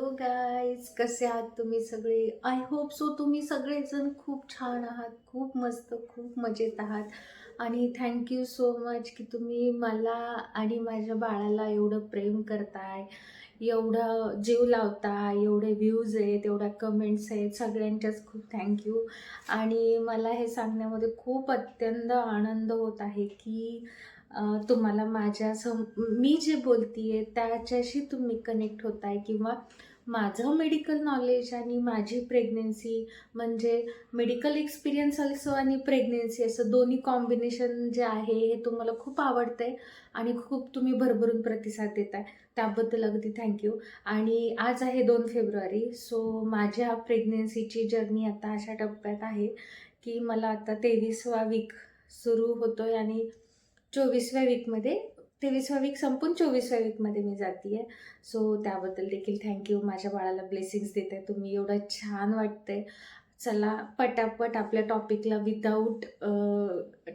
Hello guys कसे आहात तुम्ही सगळे? आय होप सो तुम्ही सगळेजण खूप छान आहात खूप मस्त खूप मजेत आहात. आणि थँक्यू सो मच की तुम्ही मला आणि माझ्या बाळाला एवढं प्रेम करताय एवढं जीव लावताय एवढे व्ह्यूज आहेत एवढ्या कमेंट्स आहेत. सगळ्यांच्याच खूप थँक्यू आणि मला हे सांगण्यामध्ये खूप अत्यंत आनंद होत आहे की तुम्हाला माझ्या सम मी जे बोलतीये त्याच्याशी तुम्ही कनेक्ट होताय किंवा माझं मेडिकल नॉलेज आणि माझी प्रेग्नेन्सी म्हणजे मेडिकल एक्सपिरियन्स अल्सो आणि प्रेग्नेन्सी असं दोन्ही कॉम्बिनेशन जे आहे हे तुम्हाला खूप आवडतं आहे आणि खूप तुम्ही भरभरून प्रतिसाद देत आहे त्याबद्दल अगदी थँक्यू आणि आज आहे दोन फेब्रुवारी सो माझ्या प्रेग्नेन्सीची जर्नी आता अशा टप्प्यात आहे की मला आता तेवीसवा वीक सुरू होतो आहे आणि चोवीसव्या वीकमध्ये तेवीसवा वीक संपून चोवीसव्या वीकमध्ये मी जाते आहे सो त्याबद्दल देखील थँक्यू माझ्या बाळाला ब्लेसिंग्स देत. आहे तुम्ही एवढं छान वाटतंय. चला पटापट आपल्या टॉपिकला विदाऊट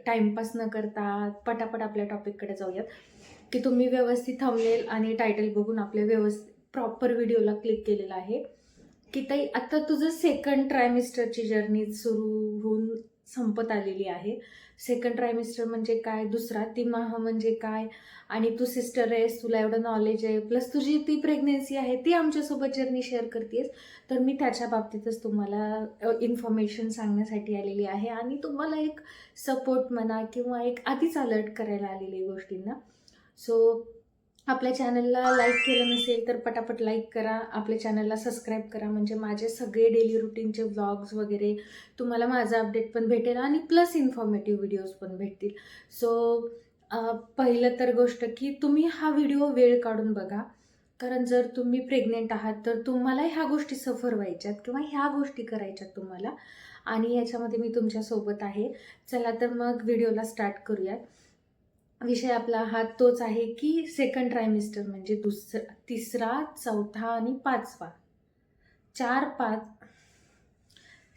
टाईमपास न करता पटापट आपल्या टॉपिककडे जाऊयात. की तुम्ही व्यवस्थित थांबलेल आणि टायटल बघून आपल्या व्यवस्थित प्रॉपर व्हिडिओला क्लिक केलेला आहे. की ताई आता तुझं सेकंड ट्रायमिस्टरची जर्नी सुरू होऊन संपत आलेली आहे. सेकंड ट्रायमिस्टर म्हणजे काय दुसरा तिमाह म्हणजे काय? आणि तू सिस्टर आहेस तुला एवढं नॉलेज आहे प्लस तुझी ती प्रेग्नेन्सी आहे ती आमच्यासोबत जर्नी शेअर करतेस. तर मी त्याच्या बाबतीतच तुम्हाला इन्फॉर्मेशन सांगण्यासाठी आलेली आहे. आणि तुम्हाला एक सपोर्ट म्हणा किंवा एक आधीच अलर्ट करायला आलेली आहे गोष्टींना. सो आपल्या चॅनलला लाईक केलं नसेल तर पटापट लाईक करा. आपल्या चॅनलला सबस्क्राईब करा. म्हणजे माझे सगळे डेली रुटीनचे व्लॉग्स वगैरे तुम्हाला माझा अपडेट पण भेटेल आणि प्लस इन्फॉर्मेटिव्ह व्हिडिओज पण भेटतील. सो पहिलं तर गोष्ट की तुम्ही हा व्हिडिओ वेळ काढून बघा. कारण जर तुम्ही प्रेग्नेंट आहात तर तुम्हाला ह्या गोष्टी सफर व्हायच्यात किंवा ह्या गोष्टी करायच्यात तुम्हाला. आणि याच्यामध्ये मी तुमच्यासोबत आहे. चला तर मग व्हिडिओला स्टार्ट करूयात. विषय आपला हा तोच आहे की सेकंड ट्रायमिस्टर म्हणजे दुसरा तिसरा चौथा आणि पाचवा. चार पाच.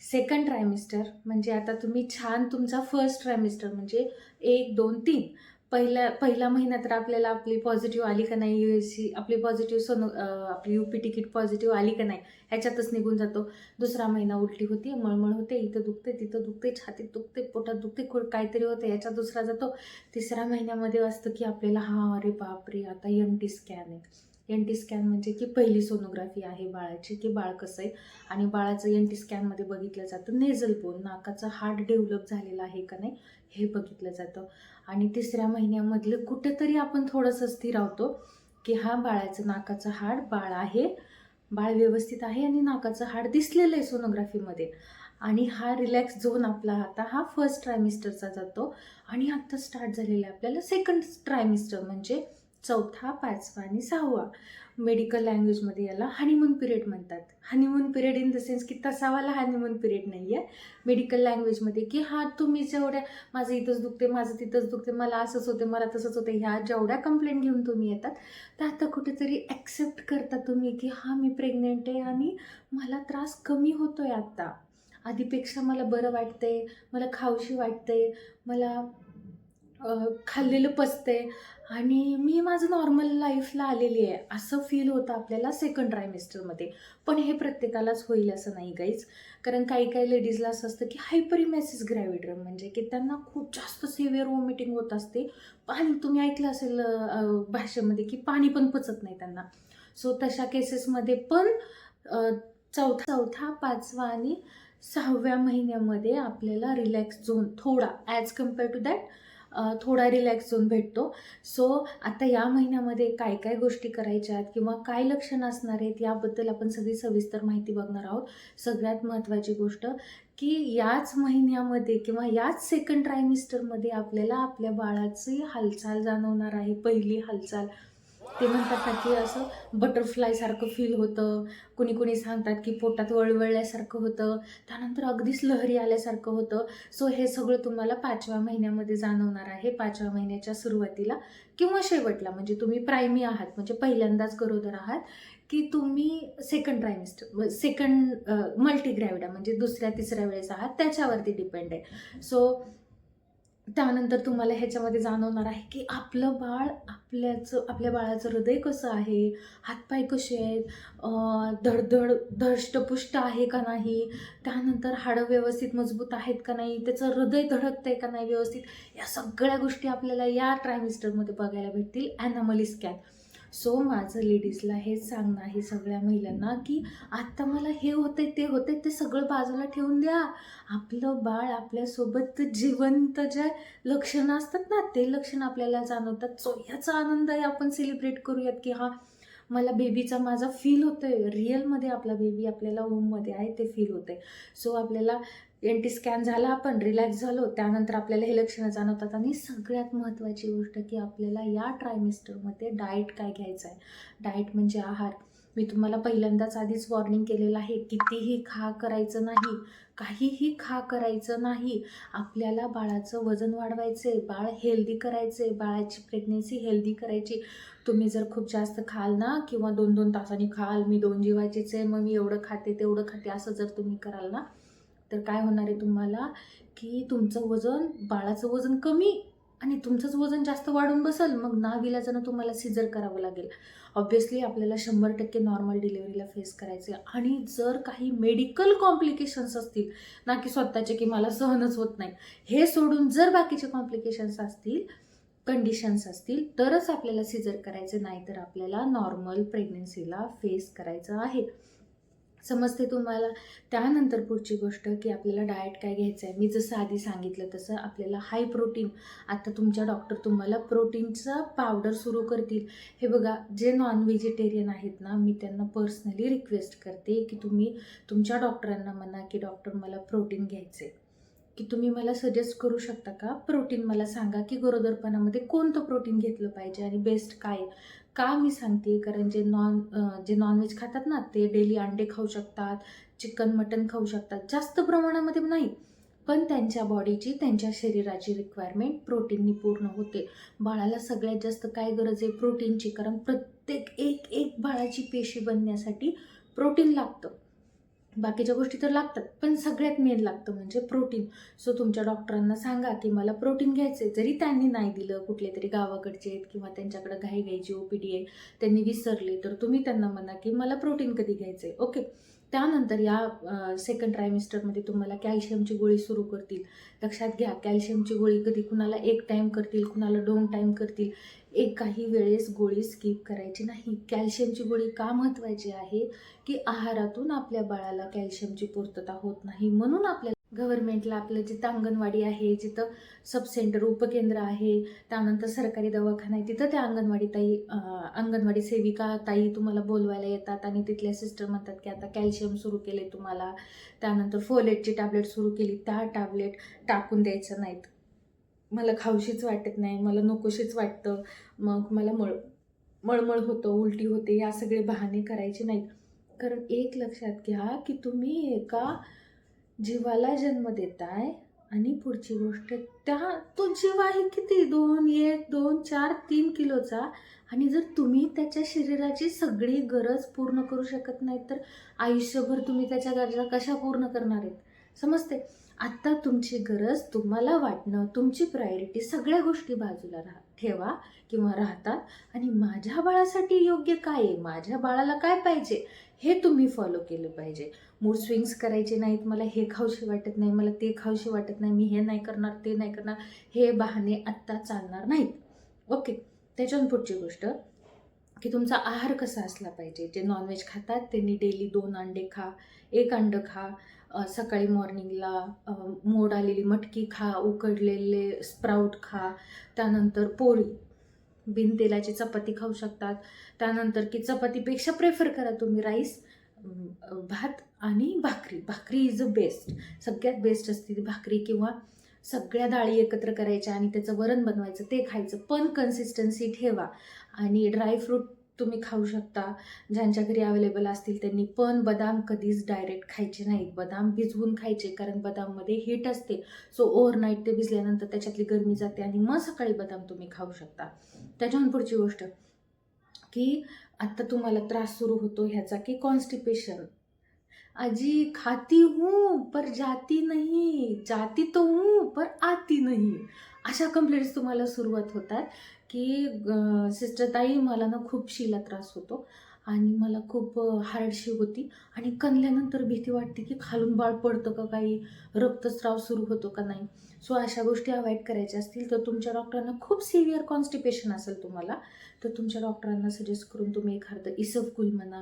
सेकंड ट्रायमिस्टर म्हणजे आता तुम्ही छान तुमचा फर्स्ट ट्रायमिस्टर म्हणजे एक दोन तीन. पहिल्या पहिला महिना तर आपल्याला आपली पॉझिटिव्ह आली का नाही यू एस सी आपली पॉझिटिव्ह सोनो आपली यू पी तिकीट पॉझिटिव्ह आली का नाही ह्याच्यातच निघून जातो. दुसरा महिना उलटी होती मळमळ होते इथं दुखते तिथं दुखते छातीत दुखते पोटात दुखते खूप काहीतरी होतं याच्यात दुसरा जातो. तिसऱ्या महिन्यामध्ये असतं की आपल्याला हा अरे बापरे आता एम टी स्कॅन आहे. एन टी स्कॅन म्हणजे की पहिली सोनोग्राफी आहे बाळाची की बाळ कसं आहे. आणि बाळाचं एन टी स्कॅनमध्ये बघितलं जातं नेझल बोन नाकाचं हार्ट डेव्हलप झालेलं आहे का नाही हे बघितलं जातं. आणि तिसऱ्या महिन्यामधलं कुठेतरी आपण थोडंसं स्थिरावतो की हा बाळाचं नाकाचं हाड बाळ आहे बाळ व्यवस्थित आहे आणि नाकाचं हाड दिसलेलं आहे सोनोग्राफीमध्ये आणि हा रिलॅक्स झोन आपला आता हा फर्स्ट ट्रायमिस्टरचा जातो. आणि आत्ता स्टार्ट झालेला आहे आपल्याला सेकंड ट्रायमिस्टर म्हणजे चौथा पाचवा आणि सहावा. मेडिकल लँग्वेजमध्ये याला हनीमून पिरियड म्हणतात. Honeymoon period in the sense की तसावाला हनीमून पिरियड नाही आहे मेडिकल लँग्वेजमध्ये की हा तुम्ही जेवढ्या माझं इथंच दुखते माझं तिथंच दुखते मला असंच होते मला तसंच होते ह्या जेवढ्या कंप्लेंट घेऊन तुम्ही येतात तर आता कुठेतरी ॲक्सेप्ट करता तुम्ही की हा मी प्रेग्नेंट आहे आणि मला त्रास कमी होतो आहे आत्ता आधीपेक्षा मला बरं वाटतंय मला खावशी वाटतंय मला खाल्लेलं पचतंय. आणि मी माझं नॉर्मल लाईफला आलेली आहे असं फील होतं आपल्याला सेकंड ट्रायमेस्टरमध्ये पण हे प्रत्येकालाच होईल असं नाही गाईच कारण काही काही लेडीजला असं असतं की हायपरिमॅसिस ग्रॅव्हिड्रम म्हणजे की त्यांना खूप जास्त सिव्हिअर वॉमिटिंग होत असते. पाणी तुम्ही ऐकलं असेल भाषेमध्ये की पाणी पण पचत नाही त्यांना. सो तशा केसेसमध्ये पण चौथा चौथा पाचवा आणि सहाव्या महिन्यामध्ये आपल्याला रिलॅक्स झोन थोडा ॲज कंपेअर टू दॅट थोडा रिलॅक्स होऊन भेटतो. सो आता या महिन्यामध्ये काय काय गोष्टी करायच्या आहेत किंवा काय लक्षणं असणार आहेत याबद्दल आपण सगळी सविस्तर माहिती बघणार आहोत. सगळ्यात महत्त्वाची गोष्ट की याच महिन्यामध्ये किंवा याच सेकंड ट्रायमिस्टरमध्ये आपल्याला आपल्या बाळाची हालचाल जाणवणार आहे पहिली हालचाल. ते म्हणतात ना की असं बटरफ्लायसारखं फील होतं. कुणी कुणी सांगतात की पोटात वळवळल्यासारखं होतं. त्यानंतर अगदीच लहरी आल्यासारखं होतं. सो हे सगळं तुम्हाला पाचव्या महिन्यामध्ये जाणवणार आहे. पाचव्या महिन्याच्या सुरुवातीला किंवा शेवटला. म्हणजे तुम्ही प्रायमी आहात. म्हणजे पहिल्यांदाच गरोदर आहात की तुम्ही सेकंड ट्रायमिस्टर सेकंड मल्टीग्रॅविडा म्हणजे दुसऱ्या तिसऱ्या वेळेस आहात त्याच्यावरती डिपेंड आहे. सो त्यानंतर तुम्हाला ह्याच्यामध्ये जाणवणार आहे की आपलं बाळ आपल्याचं आपल्या बाळाचं हृदय कसं आहे? हातपाय कसे आहेत? धडधड धष्टपुष्ट आहे का नाही? त्यानंतर हाडं व्यवस्थित मजबूत आहेत का नाही? त्याचं हृदय धडकतंय का नाही व्यवस्थित? या सगळ्या गोष्टी आपल्याला या ट्रायमिस्टरमध्ये बघायला भेटतील. ॲनामली स्कॅन सो माझं लेडीजला हेच सांगणं आहे सगळ्या महिलांना की आत्ता मला हे होते ते होते ते सगळं बाजूला ठेवून द्या. आपलं बाळ आपल्यासोबत जिवंत ज्या लक्षणं असतात ना ते लक्षणं आपल्याला जाणवतात. सो याचा आनंद आहे आपण सेलिब्रेट करूयात की हा मला बेबीचा माझा फील होतोय. रिअलमध्ये आपला बेबी आपल्याला होममध्ये आहे ते फील होतंय. सो आपल्याला एन टी स्कॅन झाला आपण रिलॅक्स झालो त्यानंतर आपल्याला हे लक्षणं जाणवतात. आणि सगळ्यात महत्त्वाची गोष्ट की आपल्याला या ट्रायमिस्टरमध्ये डाएट काय घ्यायचं आहे? डाएट म्हणजे आहार. मी तुम्हाला पहिल्यांदाच आधीच वॉर्निंग केलेलं आहे कितीही खा करायचं नाही काहीही खा करायचं नाही आपल्याला बाळाचं वजन वाढवायचं आहे बाळ हेल्दी करायचं आहे बाळाची प्रेग्नेन्सी हेल्दी करायची. तुम्ही जर खूप जास्त खाल ना किंवा दोन दोन तासांनी खाल मी दोन जीवाचीच आहे मग मी एवढं खाते तेवढं खाते असं जर तुम्ही कराल ना तर काय होणार आहे तुम्हाला? की तुमचं वजन बाळाचं वजन कमी आणि तुमचंच वजन जास्त वाढून बसल मग नाविलाजानं तुम्हाला सिजर करावं लागेल. ऑब्व्हियसली आपल्याला शंभर टक्के नॉर्मल डिलिव्हरीला फेस करायचे आणि जर काही मेडिकल कॉम्प्लिकेशन्स असतील ना की स्वतःचे की मला सहनच होत नाही हे सोडून जर बाकीचे कॉम्प्लिकेशन्स असतील कंडिशन्स असतील तरच आपल्याला सिजर करायचे नाही तर आपल्याला नॉर्मल प्रेग्नन्सीला फेस करायचं आहे. समजते तुम्हाला. त्यानंतर पुढची गोष्ट की आपल्याला डाएट काय घ्यायचं आहे मी जसं आधी सांगितलं तसं आपल्याला हाय प्रोटीन आता तुमच्या डॉक्टर तुम्हाला प्रोटीनचा पावडर सुरू करतील. हे बघा जे नॉन व्हेजिटेरियन आहेत ना मी त्यांना पर्सनली रिक्वेस्ट करते की तुम्ही तुमच्या डॉक्टरांना म्हणा की डॉक्टर मला प्रोटीन घ्यायचं आहे की तुम्ही मला सजेस्ट करू शकता का? प्रोटीन मला सांगा की गरोदरपणामध्ये कोणतं प्रोटीन घेतलं पाहिजे आणि बेस्ट काय का मी सांगते? कारण जे नॉन जे नॉनव्हेज खातात ना ते डेली अंडे खाऊ शकतात चिकन मटन खाऊ शकतात. जास्त प्रमाणामध्ये नाही. पण त्यांच्या बॉडीची त्यांच्या शरीराची रिक्वायरमेंट प्रोटीननी पूर्ण होते. बाळाला सगळ्यात जास्त काय गरज आहे? प्रोटीनची. कारण प्रत्येक एक एक बाळाची पेशी बनण्यासाठी प्रोटीन लागतं. बाकीच्या गोष्टी तर लागतात पण सगळ्यात मेन लागतं म्हणजे प्रोटीन सो तुमच्या डॉक्टरांना सांगा की मला प्रोटीन घ्यायचं आहे जरी त्यांनी नाही दिलं कुठले तरी गावाकडचे आहेत किंवा त्यांच्याकडे घाई घ्यायची ओ पी डी आहे त्यांनी विसरले तर तुम्ही त्यांना म्हणा की मला प्रोटीन कधी घ्यायचं आहे ओके त्यानंतर या सेकंड ट्रायमिस्टरमध्ये तुम्हाला कॅल्शियमची गोळी सुरू करतील. लक्षात घ्या कॅल्शियमची गोळी कधी कुणाला एक टाईम करतील कुणाला दोन टाईम करतील. एक काही वेळेस गोळी स्किप करायची नाही. कॅल्शियमची गोळी का महत्त्वाची आहे? की आहारातून आपल्या बाळाला कॅल्शियमची पूर्तता होत नाही. म्हणून आपल्या गव्हर्नमेंटला आपलं जिथं अंगणवाडी आहे जिथं सब सेंटर उपकेंद्र आहे त्यानंतर सरकारी दवाखाना आहे तिथं त्या अंगणवाडी ताई अंगणवाडी सेविका ताई तुम्हाला बोलवायला येतात आणि तिथल्या सिस्टर म्हणतात की आता कॅल्शियम सुरू केले तुम्हाला. त्यानंतर फोलेटची टॅबलेट सुरू केली. त्या टॅबलेट टाकून द्यायचं नाहीत. मला खाऊशीच वाटत नाही मला नकोशीच वाटतं. मग मला मळ मळमळ होतं उलटी होते या सगळे बहाणे करायचे नाहीत. कारण एक लक्षात घ्या की तुम्ही एका जीवाला जन्म देताय आणि पुढची गोष्ट त्या तो जीव आहे किती? दोन एक दोन चार तीन किलोचा. आणि जर तुम्ही त्याच्या शरीराची सगळी गरज पूर्ण करू शकत नाही तर आयुष्यभर तुम्ही त्याच्या गरजा कशा पूर्ण करणार आहेत? समजते आत्ता तुमची गरज तुम्हाला वाटणं तुमची प्रायोरिटी सगळ्या गोष्टी बाजूला राहा. ठेवा किंवा राहतात. आणि माझ्या बाळासाठी योग्य काय आहे? माझ्या बाळाला काय पाहिजे? हे तुम्ही फॉलो केलं पाहिजे. मूड स्विंग्स करायचे नाहीत. मला हे खाऊशी वाटत नाही. मला ते खाऊशी वाटत नाही. मी हे नाही करणार ते नाही करणार. हे बहाणे आत्ता चालणार नाहीत. ओके त्याच्यावर पुढची गोष्ट की तुमचा आहार कसा असला पाहिजे? जे नॉनव्हेज खातात त्यांनी डेली दोन अंडे खा एक अंडं खा. सकाळी मॉर्निंगला मोड आलेली मटकी खा उकडलेले स्प्राऊट खा त्यानंतर पोळी. बिन तेलाची चपाती खाऊ शकतात. त्यानंतर की चपातीपेक्षा प्रेफर करा तुम्ही राईस भात आणि भाकरी. भाकरी इज अ बेस्ट. सगळ्यात बेस्ट असते ती भाकरी किंवा सगळ्या डाळी एकत्र करायच्या आणि त्याचं वरण बनवायचं ते खायचं. पण कन्सिस्टन्सी ठेवा आणि ड्रायफ्रूट तुम्ही खाऊ शकता. ज्यांच्या घरी अवेलेबल असतील त्यांनी पण बदाम कधीच डायरेक्ट खायचे नाहीत. बदाम भिजवून खायचे कारण बदाममध्ये हीट असते. सो ओव्हरनाईट ते भिजल्यानंतर त्याच्यातली गरमी जाते आणि मग सकाळी बदाम तुम्ही खाऊ शकता. त्याच्याहून पुढची गोष्ट की आत्ता तुम्हाला त्रास सुरू होतो ह्याचा की कॉन्स्टिपेशन अजी खाती हूँ पर जाती नहीं. जाती तो हूँ पर आती नहीं. अशा कंप्लेंट्स तुम्हाला सुरुवात होतात की सिस्टर ताई मला ना खूप शिला त्रास होतो आणि मला खूप हार्डशी होती आणि कणल्यानंतर भीती वाटते की खालून बाळ पडतं का काही? रक्तस्राव सुरू होतो का नाही? सो अशा गोष्टी अवॉइड करायच्या असतील तर तुमच्या डॉक्टरांना खूप सिव्हिअर कॉन्स्टिपेशन असेल तुम्हाला तर तुमच्या डॉक्टरांना सजेस्ट करून तुम्ही एखादं इसफकुल म्हणा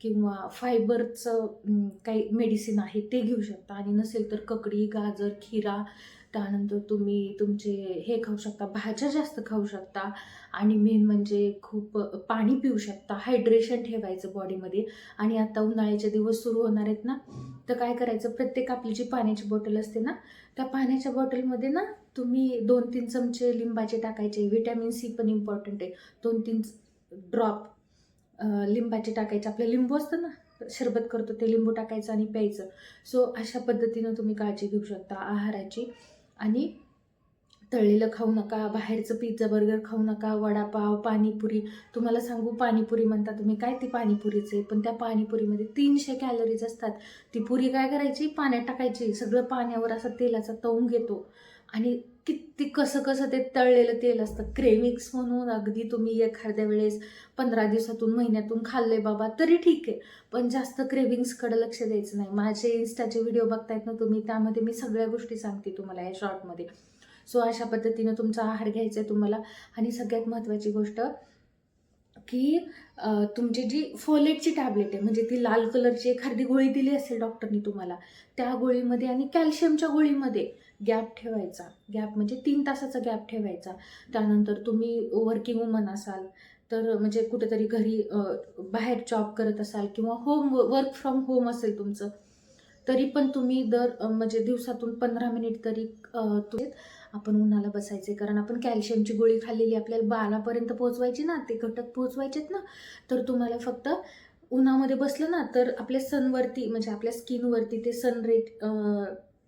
किंवा फायबरचं काही मेडिसिन आहे ते घेऊ शकता. आणि नसेल तर ककडी गाजर खिरा त्यानंतर तुम्ही तुमचे हे खाऊ शकता भाज्या जास्त खाऊ शकता आणि मेन म्हणजे खूप पाणी पिऊ शकता हायड्रेशन ठेवायचं बॉडीमध्ये आणि आता उन्हाळ्याचे दिवस सुरू होणार आहेत ना तर काय करायचं प्रत्येक आपली जी पाण्याची बॉटल असते ना त्या पाण्याच्या बॉटलमध्ये ना तुम्ही दोन तीन चमचे लिंबाचे टाकायचे व्हिटॅमिन सी पण इम्पॉर्टंट आहे. दोन तीन ड्रॉप लिंबाचे टाकायचे. आपलं लिंबू असतं ना सरबत करतो ते लिंबू टाकायचं आणि प्यायचं. सो अशा पद्धतीनं तुम्ही काळजी घेऊ शकता आहाराची. आणि तळलेलं खाऊ नका बाहेरचं पिझ्झा बर्गर खाऊ नका वडापाव पाणीपुरी. तुम्हाला सांगू पाणीपुरी म्हणता तुम्ही. काय ती पाणीपुरीचे? पण त्या पाणीपुरीमध्ये तीनशे कॅलरीज असतात. ती पुरी काय करायची? पाण्यात टाकायची. सगळं पाण्यावर असं तेलाचा तवून घेतो आणि किती कसं कसं ते तळलेलं तेल असतं. क्रेमिक्स म्हणून अगदी तुम्ही एखाद्या वेळेस पंधरा दिवसातून महिन्यातून खाल्ले बाबा तरी ठीक आहे. पण जास्त क्रेविंग्सकडे लक्ष द्यायचं नाही. माझे इन्स्टाचे व्हिडिओ बघतायत ना तुम्ही त्यामध्ये मी सगळ्या गोष्टी सांगते तुम्हाला या शॉर्टमध्ये सो अशा पद्धतीनं तुमचा आहार घ्यायचा आहे तुम्हाला. आणि सगळ्यात महत्त्वाची गोष्ट की तुमची जी फोलेटची टॅबलेट आहे म्हणजे ती लाल कलरची एखादी गोळी दिली असेल डॉक्टरनी तुम्हाला त्या गोळीमध्ये आणि कॅल्शियमच्या गोळीमध्ये गॅप ठेवायचा. गॅप म्हणजे तीन तासाचा गॅप ठेवायचा. त्यानंतर तुम्ही वर्किंग वुमन असाल तर म्हणजे कुठेतरी घरी बाहेर जॉब करत असाल किंवा होम वर्क फ्रॉम होम असेल तुमचं तरी पण तुम्ही दर म्हणजे दिवसातून पंधरा मिनिट तरी तुम्ही आपण उन्हाला बसायचे. कारण आपण कॅल्शियमची गोळी खाल्लेली आपल्याला बालापर्यंत पोहोचवायची ना ते घटक पोहोचवायचेत ना तर तुम्हाला फक्त उन्हामध्ये बसलं ना तर आपल्या सनवरती म्हणजे आपल्या स्किनवरती ते सन रेट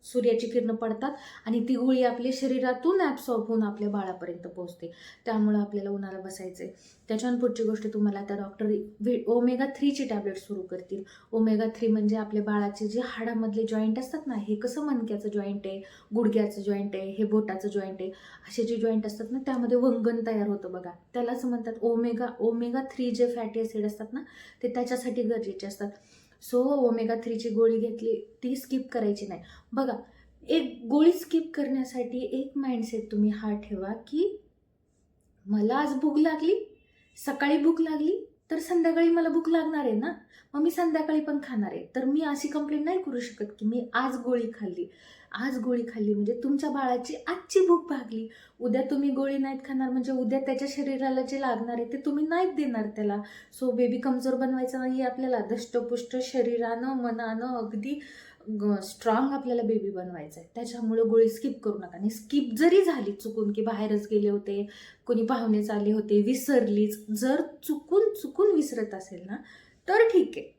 सूर्याची किरणं पडतात आणि ती गोळी आपल्या शरीरातून ॲब्सॉर्ब होऊन आपल्या बाळापर्यंत पोहोचते. त्यामुळं आपल्याला उन्हाला बसायचे त्याच्यानं पुढची गोष्ट तुम्हाला आता डॉक्टर वि ओमेगा थ्रीची टॅबलेट सुरू करतील. ओमेगा थ्री म्हणजे आपल्या बाळाचे जे हाडामधले जॉईंट असतात ना हे कसं मणक्याचं जॉईंट आहे गुडघ्याचं जॉईंट आहे हे बोटाचं जॉईंट आहे असे जे जॉईंट असतात ना त्यामध्ये वंगण तयार होतं बघा. त्यालाच म्हणतात ओमेगा ओमेगा थ्री जे फॅटी ॲसिड असतात ना ते त्याच्यासाठी गरजेचे असतात. सो ओमेगा थ्रीची गोळी घेतली ती स्किप करायची नाही. बघा एक गोळी स्किप करण्यासाठी एक माइंडसेट तुम्ही हा ठेवा की मला आज भूक लागली सकाळी भूक लागली तर संध्याकाळी मला भूक लागणार आहे ना? मग मी संध्याकाळी पण खाणार आहे. तर मी अशी कंप्लेंट नाही करू शकत की मी आज गोळी खाल्ली. आज गोळी खाल्ली म्हणजे तुमच्या बाळाची आजची भूक भागली. उद्या तुम्ही गोळी नाहीत खाणार म्हणजे उद्या त्याच्या शरीराला जे लागणार आहे ते तुम्ही नाहीत देणार त्याला. सो बेबी कमजोर बनवायचं नाही आपल्याला. दष्टपुष्ट शरीरानं मनानं अगदी स्ट्रॉंग आपल्याला बेबी बनवायचं आहे त्याच्यामुळे गोळी स्किप करू नका. आणि स्किप जरी झाली चुकून की बाहेरच गेले होते कोणी पाहुणेच आले होते विसरलीच जर चुकून चुकून विसरत असेल ना तर ठीक आहे.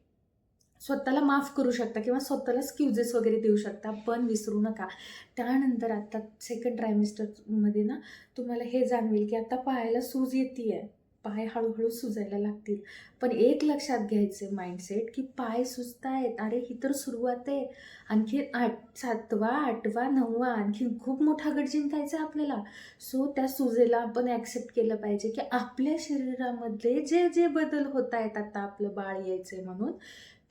स्वतःला माफ करू शकता किंवा स्वतःला स्क्युजेस वगैरे देऊ शकता पण विसरू नका. त्यानंतर आता सेकंड ट्रायमिस्टरमध्ये ना तुम्हाला हे जाणवेल की आता पायाला सूज येते आहे पाय हळूहळू सुजायला लागतील. पण एक लक्षात घ्यायचे माइंडसेट की पाय सुजतायत. अरे ही तर सुरुवात आहे. आणखी आठ सातवा आठवा नववा आणखी खूप मोठा गट जिंकायचा आपल्याला. सो त्या सुजेला आपण ॲक्सेप्ट केलं पाहिजे की आपल्या शरीरामध्ये जे जे बदल होत आहेत आता आपलं बाळ यायचे म्हणून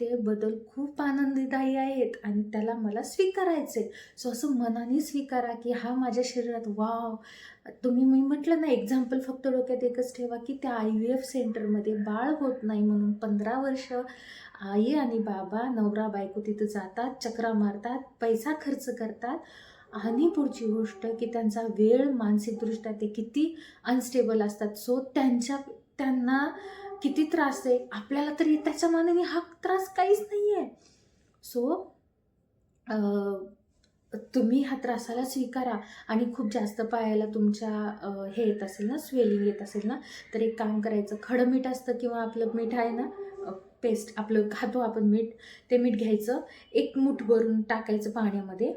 ते बदल खूप आनंददायी आहेत आणि त्याला मला स्वीकारायचे सो असं मनाने स्वीकारा की हा माझ्या शरीरात वाव. तुम्ही मी म्हटलं ना एक्झाम्पल फक्त डोक्यात एकच ठेवा की त्या आय व्ही एफ सेंटरमध्ये बाळ होत नाही म्हणून पंधरा वर्ष आई आणि बाबा नवरा बायको तिथं जातात चक्रा मारतात पैसा खर्च करतात आणि पुढची गोष्ट की त्यांचा वेळ मानसिकदृष्ट्या ते किती अनस्टेबल असतात. सो त्यांच्या त्यांना किती त्रास आहे? आपल्याला तरी त्याच्या मानाने हा त्रास काहीच नाही आहे सो तुम्ही ह्या त्रासाला स्वीकारा. आणि खूप जास्त पायाला तुमच्या हे येत असेल ना स्वेलिंग येत असेल ना तर एक काम करायचं. खडं मीठ असतं किंवा आपलं मीठ आहे ना पेस्ट आपलं खातो आपण मीठ ते मीठ घ्यायचं. एक मूठ भरून टाकायचं पाण्यामध्ये.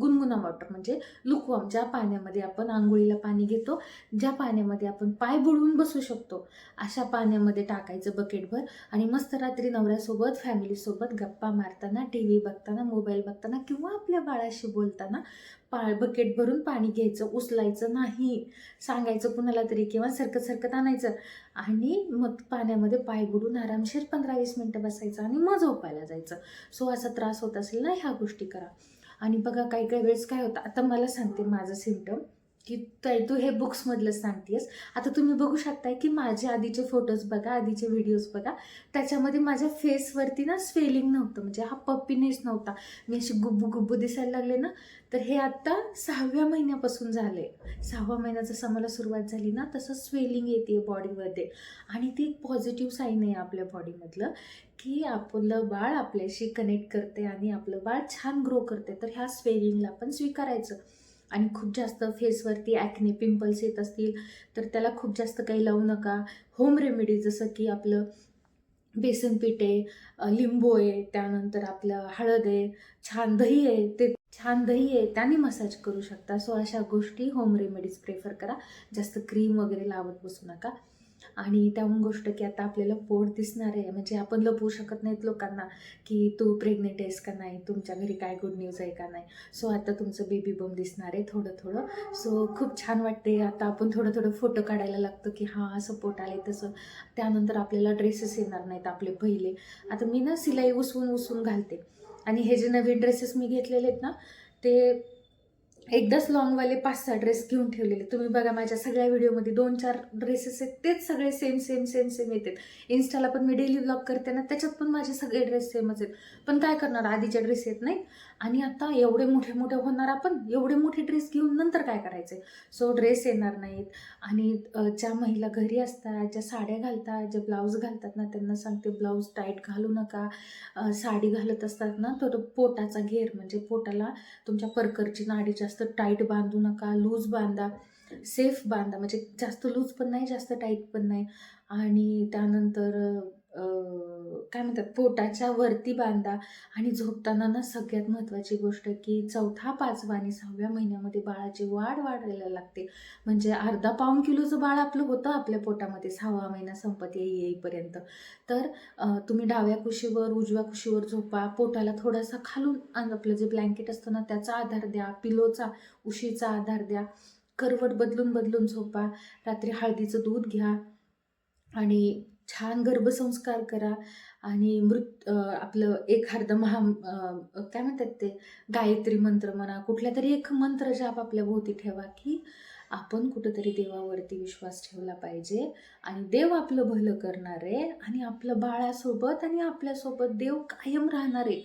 गुनगुना वॉटर म्हणजे लुकवॉर्म ज्या पाण्यामध्ये आपण आंघोळीला पाणी घेतो. ज्या पाण्यामध्ये आपण पाय बुडवून बसू शकतो अशा पाण्यामध्ये टाकायचं बकेटभर आणि मस्त रात्री नवऱ्यासोबत फॅमिलीसोबत गप्पा मारताना टी व्ही बघताना मोबाईल बघताना किंवा आपल्या बाळाशी बोलताना पा बकेट भरून पाणी घ्यायचं उचलायचं नाही. सांगायचं कुणाला तरी किंवा सरकत सरकत आणायचं आणि मग पाण्यामध्ये पाय बुडून आरामशीर पंधरा वीस मिनटं बसायचं आणि मग झोपायला जायचं. सो असा त्रास होत असेल ना ह्या गोष्टी करा. आणि बघा काही काही वेळेस काय होतं आता मला सांगते माझं सिमटम की ताई तू हे बुक्समधलं सांगतेस. आता तुम्ही बघू शकताय की माझे आधीचे फोटोज बघा आधीचे व्हिडिओज बघा. त्याच्यामध्ये माझ्या फेसवरती ना स्वेलिंग नव्हतं म्हणजे हा पप्पीनेस नव्हता. मी अशी गुब्बू गुब्बू दिसायला लागले ना तर हे आत्ता सहाव्या महिन्यापासून झालं आहे सहाव्या महिन्या जसं मला सुरुवात झाली ना तसं स्वेलिंग येते बॉडीमध्ये. आणि ती एक पॉझिटिव्ह साईन आहे आपल्या बॉडीमधलं की आपलं बाळ आपल्याशी कनेक्ट करते आणि आपलं बाळ छान ग्रो करते तर ह्या स्वेलिंगला पण स्वीकारायचं. आणि खूप जास्त फेसवरती ॲक्ने पिंपल्स येत असतील तर त्याला खूप जास्त काही लावू नका. होम रेमेडी जसं की आपलं बेसन पीठ आहे लिंबू आहे त्यानंतर आपलं हळद आहे छान दही आहे ते छान दही आहे त्याने मसाज करू शकता. सो अशा गोष्टी होम रेमेडीज प्रेफर करा. जास्त क्रीम वगैरे लावत बसू नका. आणि त्याहून गोष्ट की आता आपल्याला पोट दिसणार आहे. म्हणजे आपण लपवू शकत नाहीत लोकांना की तू प्रेग्नेंट आहेस का नाही? तुमच्या घरी काय गुड न्यूज आहे का नाही? सो आता तुमचं बेबी बम दिसणार आहे थोडं थोडं सो खूप छान वाटते आता आपण थोडं थोडं फोटो काढायला लागतो की हां असं पोट आले तसं. त्यानंतर आपल्याला ड्रेसेस येणार नाहीत आपले पहिले. आता मी ना सिलाई उसवून उसवून घालते. आणि हे जे नवीन ड्रेसेस मी घेतलेले आहेत ना ते एकदाच लॉंगवाले पाच सहा ड्रेस घेऊन ठेवलेले. तुम्ही बघा माझ्या सगळ्या व्हिडिओमध्ये दोन चार ड्रेसेस आहेत. तेच सगळे सेम सेम सेम सेम येतात. इन्स्टाला पण मी डेली ब्लॉग करते ना त्याच्यात पण माझे सगळे ड्रेस सेमच आहेत. पण काय करणार? आधीचे ड्रेस येत नाही आणि आता एवढे मोठे मोठे होणार आपण एवढे मोठे ड्रेस घेऊन नंतर काय करायचे? सो ड्रेस येणार नाहीत. आणि ज्या महिला घरी असतात ज्या साड्या घालतात जे ब्लाऊज घालतात ना त्यांना सांगते ब्लाऊज टाईट घालू नका. साडी घालत असतात ना तर तो पोटाचा घेर म्हणजे पोटाला तुमच्या परकरची नाडी जास्त टाईट बांधू नका लूज बांधा सेफ बांधा म्हणजे जास्त लूज पण नाही जास्त टाईट पण नाही. आणि त्यानंतर काय म्हणतात पोटाच्या वरती बांधा आणि झोपताना ना सगळ्यात महत्त्वाची गोष्ट की चौथा पाचवा आणि सहाव्या महिन्यामध्ये बाळाची वाढ वाढायला लागते. म्हणजे अर्धा पाऊण किलोचं बाळ आपलं होतं आपल्या पोटामध्ये सहावा महिना संपत येईपर्यंत. तर तुम्ही डाव्या कुशीवर उजव्या कुशीवर झोपा पोटाला थोडासा खालून आपलं जे ब्लँकेट असतं ना त्याचा आधार द्या पिलोचा उशीचा आधार द्या करवट बदलून बदलून झोपा रात्री हळदीचं दूध घ्या आणि छान गर्भसंस्कार करा आणि मृत आपलं आपलं एखादं महा काय म्हणतात ते? गायत्री मंत्र म्हणा कुठल्या तरी एक मंत्र जाप आपल्या भोवती ठेवा की आपण कुठंतरी देवावरती विश्वास ठेवला पाहिजे आणि देव आपलं भलं करणार आहे आणि आपलं बाळासोबत आणि आपल्यासोबत देव कायम राहणार आहे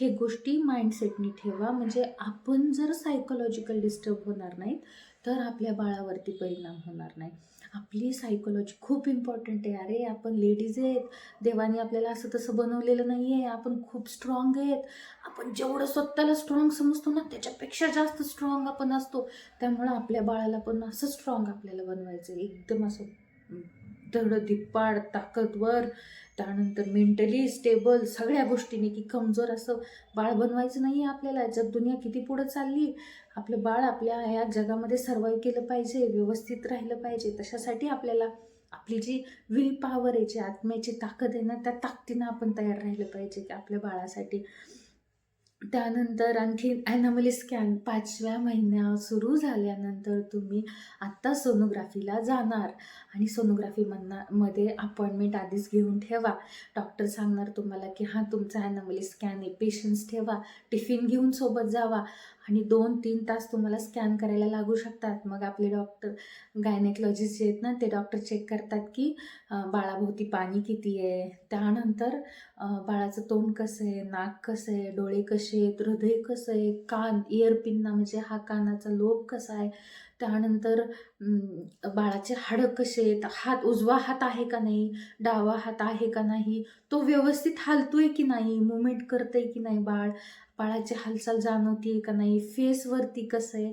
हे गोष्टी माइंडसेटनी ठेवा. म्हणजे आपण जर सायकोलॉजिकल डिस्टर्ब होणार नाहीत तर आपल्या बाळावरती परिणाम होणार नाही. आपली सायकोलॉजी खूप इम्पॉर्टंट आहे. अरे आपण लेडीज आहेत. देवाने आपल्याला असं तसं बनवलेलं नाही आहे आपण खूप स्ट्रॉंग आहेत. आपण जेवढं स्वतःला स्ट्रॉंग समजतो ना त्याच्यापेक्षा जास्त स्ट्रॉंग आपण असतो. त्यामुळं आपल्या बाळाला पण असं स्ट्रॉंग आपल्याला बनवायचं आहे. एकदम असं धडधिप्पाड ताकदवर त्यानंतर मेंटली स्टेबल सगळ्या गोष्टीने की कमजोर असं बाळ बनवायचं नाही आहे आपल्याला. जग दुनिया किती पुढं चालली आपलं बाळ आपल्या ह्या जगामध्ये सर्वाईव्ह केलं पाहिजे व्यवस्थित राहिलं पाहिजे. तशासाठी आपल्याला आपली जी विल पॉवर आहे जी आत्म्याची ताकद आहे ना त्या ताकदीनं आपण तयार राहिलं पाहिजे की आपल्या बाळासाठी. त्यानंतर आणखी ॲनॅमली स्कॅन पाचव्या महिन्या सुरू झाल्यानंतर तुम्ही आत्ता सोनोग्राफीला जाणार. आणि सोनोग्राफी मध्ये अपॉइंटमेंट आधीच घेऊन ठेवा. डॉक्टर सांगणार तुम्हाला की हां तुमचा ॲनॅमली स्कॅन आहे. पेशन्स ठेवा. टिफिन घेऊन सोबत जावा. आणि दोन तीन तास तुम्हाला स्कॅन करायला लागू शकतात. मग आपले डॉक्टर गायनेकॉलॉजिस्ट जे आहेत ना ते डॉक्टर चेक करतात की बाळाभोवती पाणी किती आहे. त्यानंतर बाळाचं तोंड कसं आहे नाक कसं आहे डोळे कसे आहेत हृदय कसं आहे कान इयरपिन्ना म्हणजे हा कानाचा लोब कसा आहे. त्यानंतर बाळाचे हाडं कसे आहेत? हात उजवा हात आहे का नाही? डावा हात आहे का नाही? तो व्यवस्थित हालतोय की नाही? मुवमेंट करतंय की नाही बाळ? बाळाची हालचाल जाणवते का नाही? फेसवरती कसं आहे?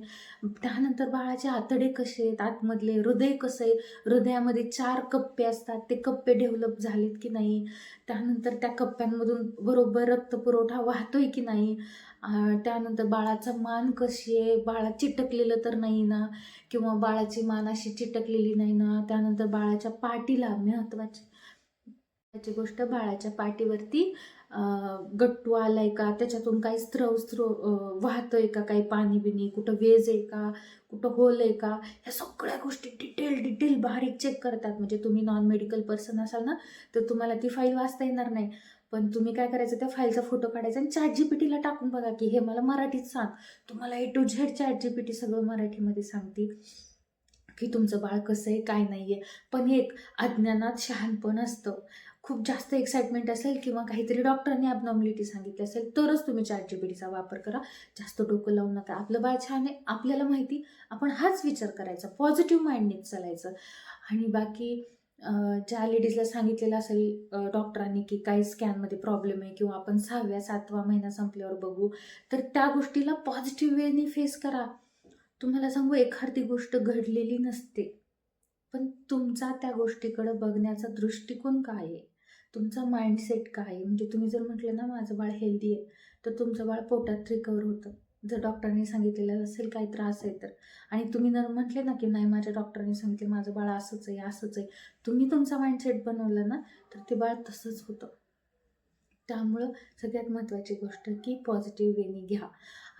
त्यानंतर बाळाचे आतडे कसे आहेत? आतमधले हृदय कसं आहे? हृदयामध्ये चार कप्पे असतात. ते कप्पे डेव्हलप झालेत की नाही? त्यानंतर त्या कप्प्यांमधून बरोबर रक्तपुरवठा वाहतोय की नाही? त्यानंतर बाळाचा मान कशी आहे? बाळा चिटकलेलं तर नाही ना? किंवा बाळाची मान अशी चिटकलेली नाही ना त्यानंतर बाळाच्या पाठीला महत्त्वाची महत्त्वाची गोष्ट बाळाच्या पाठीवरती गट्टू आलाय का? त्याच्यातून काही स्त्रव स्त्रव वाहतोय का? काही पाणी बिनी कुठं वेज आहे का? कुठं होल आहे का? ह्या सगळ्या गोष्टी डिटेल डिटेल बारीक चेक करतात. म्हणजे तुम्ही नॉन मेडिकल पर्सन असाल ना तर तुम्हाला ती फाईल वाचता येणार नाही. पण तुम्ही काय करायचं त्या फाईलचा फोटो काढायचा आणि चॅट जी पी टीला टाकून बघा की हे मला मराठीत सांग. तुम्हाला A to Z chat G P T सगळं मराठीमध्ये सांगते की तुमचं बाळ कसं आहे काय नाही आहे. पण एक अज्ञानात शहाणपण असतं. खूप जास्त एक्साइटमेंट असेल किंवा काहीतरी डॉक्टरांनी ॲबनॉर्मलिटी सांगितली असेल तरच तुम्ही चॅट जी पी टीचा वापर करा. जास्त डोकं लावू नका. आपलं बाळ छान आहे आपल्याला माहिती आपण हाच विचार करायचा. पॉझिटिव्ह माइंडनेच चालायचं. आणि बाकी ज्या लेडीजला सांगितलेलं असेल डॉक्टरांनी की काही स्कॅनमध्ये प्रॉब्लेम आहे किंवा आपण सहाव्या सातवा महिना संपल्यावर बघू तर त्या गोष्टीला पॉझिटिव्ह वेने फेस करा. तुम्हाला सांगू एखादी गोष्ट घडलेली नसते. पण तुमचा त्या गोष्टीकडं बघण्याचा दृष्टिकोन काय आहे? तुमचा माइंडसेट काय आहे? म्हणजे तुम्ही जर म्हटलं ना माझं बाळ हेल्दी आहे तर तुमचं बाळ पोटात रिकवर होतं. जर डॉक्टरांनी सांगितलेलं असेल काही त्रास आहे तर. आणि तुम्ही जर म्हटले ना की नाही माझ्या डॉक्टरांनी सांगितले माझं बाळ असंच आहे असंच आहे. तुम्ही तुमचा माइंडसेट बनवलं ना तर ते बाळ तसंच होतं. त्यामुळं सगळ्यात महत्त्वाची गोष्ट की पॉझिटिव्ह वेने घ्या.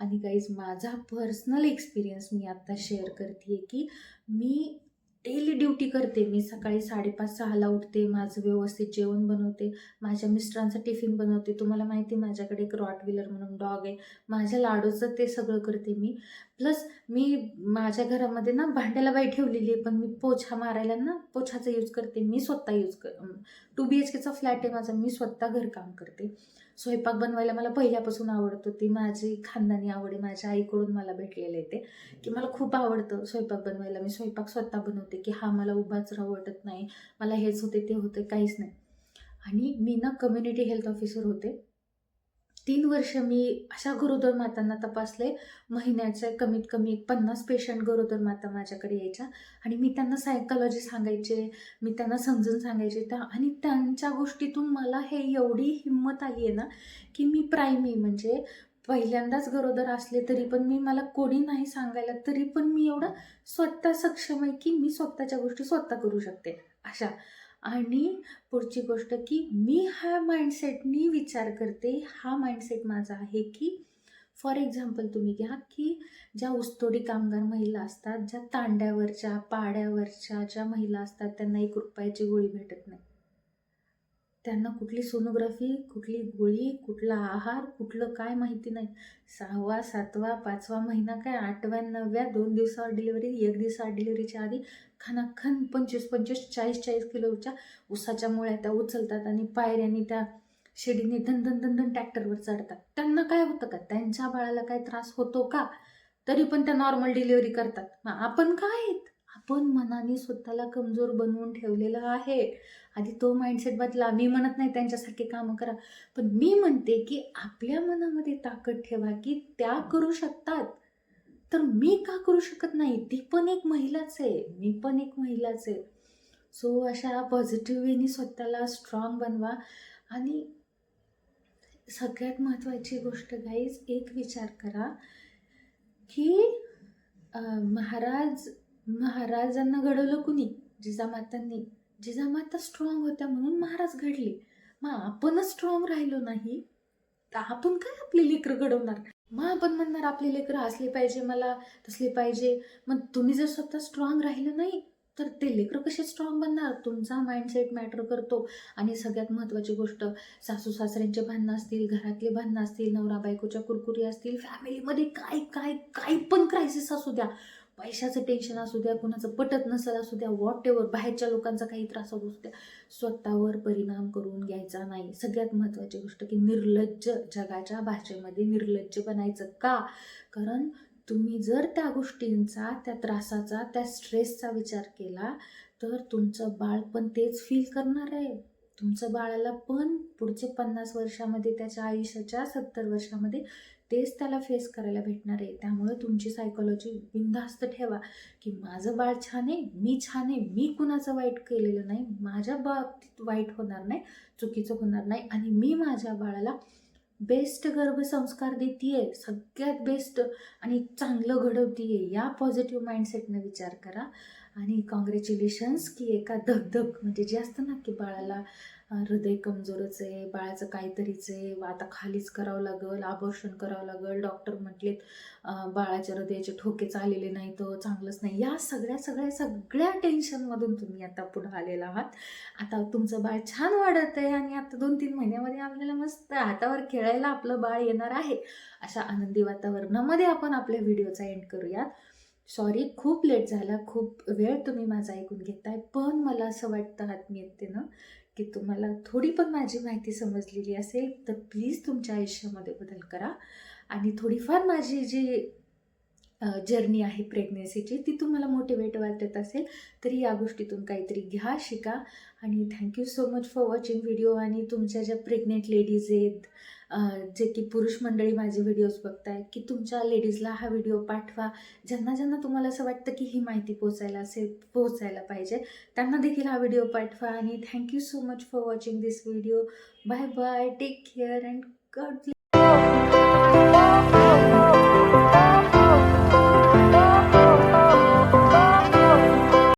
आणि काहीच माझा पर्सनल एक्सपिरियन्स मी आत्ता शेअर करते की मी डेली ड्युटी करते मी. सकाळी साडेपाच सहाला उठते माझं व्यवस्थित जेवण बनवते माझ्या मिस्टरांचा टिफिन बनवते. तुम्हाला माहिती आहे, माझ्याकडे एक रॉट व्हीलर म्हणून डॉग आहे. माझ्या लाडूचं ते सगळं करते मी. प्लस मी माझ्या घरामध्ये ना भांड्याला बाई ठेवलेली आहे पण मी पोछा मारायला ना पोछाचा यूज करते. मी स्वतः यूज कर टू बी एच केचा फ्लॅट आहे माझा. मी स्वतः घरकाम करते. स्वयंपाक बनवायला मला पहिल्यापासून आवडतो. ती माझी खानदानी आवड आहे. माझ्या आईकडून मला भेटलेलं आहे ते. की मला खूप आवडतं स्वयंपाक बनवायला. मी स्वयंपाक स्वतः बनवते की हा मला उभाच राहू वाटत नाही. मला हेच होते ते होते काहीच नाही. आणि मी ना कम्युनिटी हेल्थ ऑफिसर होते. तीन वर्ष मी अशा गरोदर मातांना तपासले. महिन्याचे कमीत कमी एक पन्नास पेशंट गरोदर माता माझ्याकडे यायच्या आणि मी त्यांना सायकॉलॉजी सांगायचे मी त्यांना समजून सांगायचे. त्या आणि त्यांच्या गोष्टीतून मला हे एवढी हिंमत आली आहे ना की मी प्रायमी म्हणजे पहिल्यांदाच गरोदर असले तरी पण मी मला कोणी नाही सांगायला तरी पण मी एवढं स्वतः सक्षम आहे की मी स्वतःच्या गोष्टी स्वतः करू शकते. अशा. आणि पुढची गोष्ट की मी हा माइंडसेटनी विचार करते हा माइंडसेट माझा आहे की फॉर एक्झाम्पल तुम्ही घ्या की ज्या ऊसतोडी कामगार महिला असतात ज्या तांड्यावरच्या पाड्यावरच्या ज्या महिला असतात त्यांना एक रुपयाची गोळी भेटत नाही. त्यांना कुठली सोनोग्राफी कुठली गोळी कुठला आहार कुठलं काय माहिती नाही. सहावा सातवा पाचवा महिना काय? आठव्या नवव्या दोन दिवसावर डिलिव्हरी एक दिवसावर डिलिव्हरीच्या आधी खानाखन पंचवीस पंचवीस चाळीस चाळीस किलोच्या उसाच्या मुळ्या त्या उचलतात आणि पायऱ्यांनी त्या शेडीने धन धन धन धन ट्रॅक्टरवर चढतात. त्यांना काय होतं का? त्यांच्या बाळाला काय त्रास होतो का? तरी पण त्या नॉर्मल डिलिव्हरी करतात. मग आपण काय आहेत? आपण मनाने स्वतःला कमजोर बनवून ठेवलेलं आहे. आधी तो माइंडसेट बदला. मी म्हणत नाही त्यांच्यासारखे कामं करा. पण मी म्हणते की आपल्या मनामध्ये ताकद ठेवा की त्या करू शकतात. तर मी का करू शकत नाही? ती पण एक महिलाच आहे. मी पण एक महिलाच आहे. सो अशा पॉझिटिव्ह वेनी स्वतःला स्ट्रॉंग बनवा. आणि सगळ्यात महत्त्वाची गोष्ट गाईज एक विचार करा की महाराज महाराजांना घडवलं कुणी? जिजामातांनी. जिजामाता स्ट्रॉंग होत्या म्हणून महाराज घडले. मग आपणच स्ट्रॉंग राहिलो नाही. तर आपण काय आपली लेकरं घडवणार? मग आपण म्हणणार आपली लेकरं असले पाहिजे मला तसले पाहिजे. मग तुम्ही जर स्वतः स्ट्रॉंग राहिलं नाही तर ते लेकरं कसे स्ट्रॉंग बनणार? तुमचा माइंडसेट मॅटर करतो. आणि सगळ्यात महत्त्वाची गोष्ट सासू सासऱ्यांचे भांडणं असतील घरातले भांडणं असतील नवरा बायकोच्या कुरकुरी असतील फॅमिलीमध्ये काय काय काय पण क्रायसिस असू द्या. पैशाचं टेन्शन असू द्या कुणाचं पटत नसेल असू द्या वॉट एवर बाहेरच्या लोकांचा काही त्रास असू द्या स्वतःवर परिणाम करून घ्यायचा नाही. सगळ्यात महत्त्वाची गोष्ट की निर्लज्ज जगाच्या भाषेमध्ये निर्लज्ज बनायचं का? कारण तुम्ही जर त्या गोष्टींचा त्या त्रासाचा त्या स्ट्रेसचा विचार केला तर तुमचं बाळ पण तेच फील करणार आहे. तुमचं बाळाला पण पुढचे पन्नास वर्षामध्ये त्याच्या आयुष्याच्या सत्तर वर्षामध्ये तेच त्याला फेस करायला भेटणार आहे. त्यामुळे तुमची सायकोलॉजी बिनधास्त ठेवा की माझं बाळ छान आहे मी छान आहे मी कुणाचं वाईट केलेलं नाही माझ्या बाबतीत वाईट होणार नाही चुकीचं होणार नाही आणि मी माझ्या बाळाला बेस्ट गर्भसंस्कार देतीये सगळ्यात बेस्ट आणि चांगलं घडवतीये. या पॉझिटिव्ह माइंडसेटनं विचार करा. आणि कॉंग्रॅच्युलेशन्स की एका धगधग म्हणजे जे असतं ना की बाळाला हृदय कमजोरच आहे बाळाचं काहीतरीच आहे आता खालीच करावं लागेल आबॉर्शन करावं लागेल डॉक्टर म्हटलेत बाळाच्या हृदयाचे ठोके चाललेले नाही तर चांगलंच नाही. या सगळ्या सगळ्या सगळ्या टेन्शनमधून तुम्ही आता पुढं आलेला आहात. आता तुमचं बाळ छान वाढत आहे आणि आता दोन तीन महिन्यामध्ये आपल्याला मस्त हातावर खेळायला आपलं बाळ येणार आहे. अशा आनंदी वातावरणामध्ये आपण आपल्या व्हिडिओचा एंड करूयात. सॉरी खूप लेट झाला. खूप वेळ तुम्ही माझा ऐकून घेताय. पण मला असं वाटतं आत्मीयतेनं की तुम्हाला थोडी पण माझी माहिती समजलेली असेल तर प्लीज तुमच्या आयुष्यामध्ये बदल करा. आणि थोडीफार माझी जी जर्नी आहे प्रेग्नेसीची ती तुम्हाला मोटिवेट वाटत असेल तरी या गोष्टीतून काहीतरी घ्या शिका. आणि thank you so much for watching video आणि तुमच्या ज्या प्रेग्नेंट लेडीज आहेत जे की पुरुष मंडळी माझे व्हिडिओज बघताय की तुमच्या लेडीजला हा व्हिडिओ पाठवा. ज्यांना ज्यांना तुम्हाला असं वाटतं की ही माहिती पोचायला असेल पोहोचायला पाहिजे त्यांना देखील हा व्हिडिओ पाठवा. आणि thank you so much for watching this video bye bye take care and God